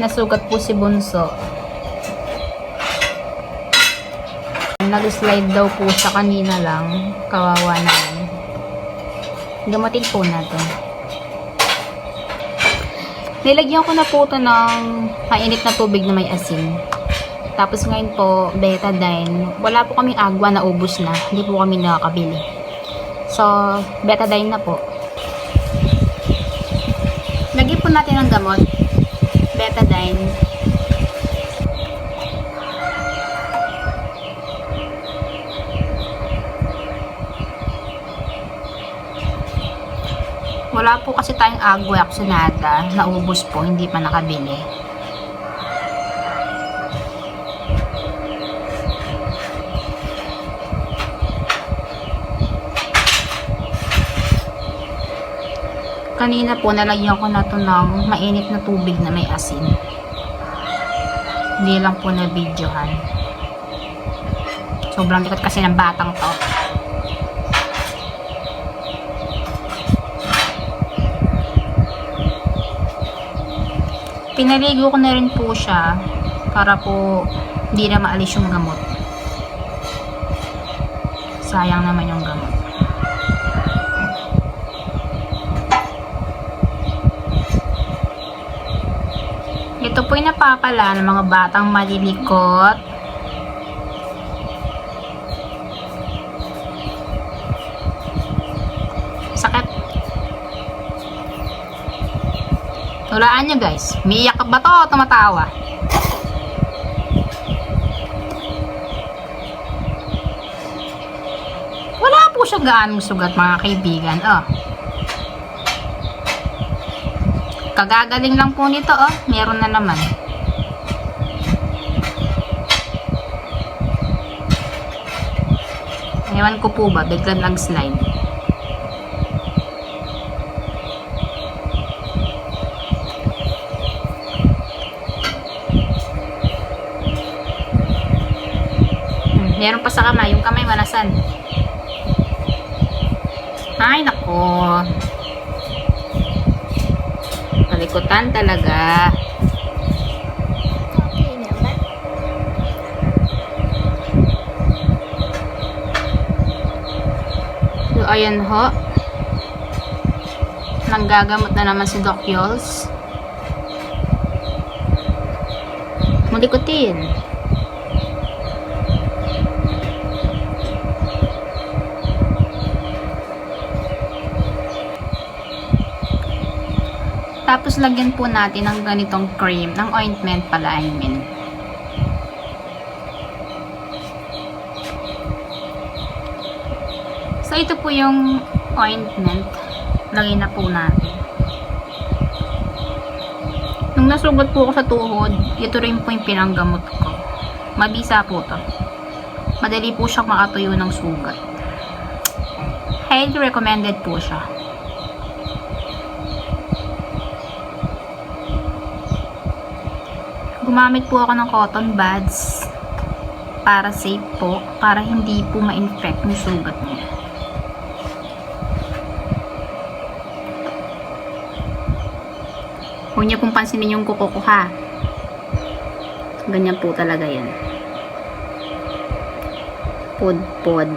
nasugat po si Bunso. Nag-slide daw po siya kanina lang. Kawawa naman. Gamutin po natin. Nilagyan ko na po ito ng mainit na tubig na may asin. Tapos ngayon po, betadine. Wala po kaming agwa na ubos na. Hindi po kami nakakabili. So, betadine na po. Lagyan po natin ng gamot. Betadine. Wala po kasi tayong agwa aksinada. Naubos po, hindi pa nakabili. Kanina po, nalagyan ko na to ng mainit na tubig na may asin. Hindi lang po na videohan. Sobrang likot kasi ng batang to. Pinaligo ko na rin po siya para po hindi na maalis yung gamot. Sayang naman yung gamot. Ito po yung napapala ng mga batang malilikot. Sakit. Tulaan nyo guys. Miiyak ba to o tumatawa? Wala po siya gaanong sugat mga kaibigan. Oh. Kagagaling lang po nito, oh. Meron na naman. Ewan ko po ba, biglang nag-slide. Hmm, meron pa sa kamay. Yung kamay, manasan. Ay, nako. Kalikutan talaga. So, ayan ho. Nanggagamot na naman si Doc Yols. Mulikutin. Tapos lagyan po natin ng ganitong cream, ng ointment pala I mean. So, ito po yung ointment. Lagay na po natin. Nung nasugat po ako sa tuhod, ito rin po yung pinanggamot ko. Mabisa po to. Madali po siyang makatuyo ng sugat. Highly recommended po siya. Gumamit po ako ng cotton buds para safe po, para hindi po ma-infect yung sugat niya. Huwag niyo pong pansinin yung kuko ko ha. Ganyan po talaga yan. Pod,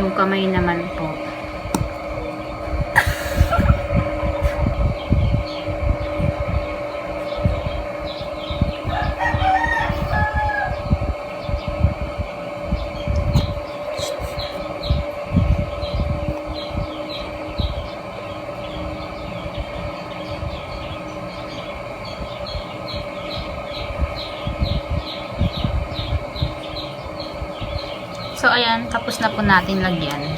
Yung kamay naman po. So, ayan, tapos na po natin lagyan.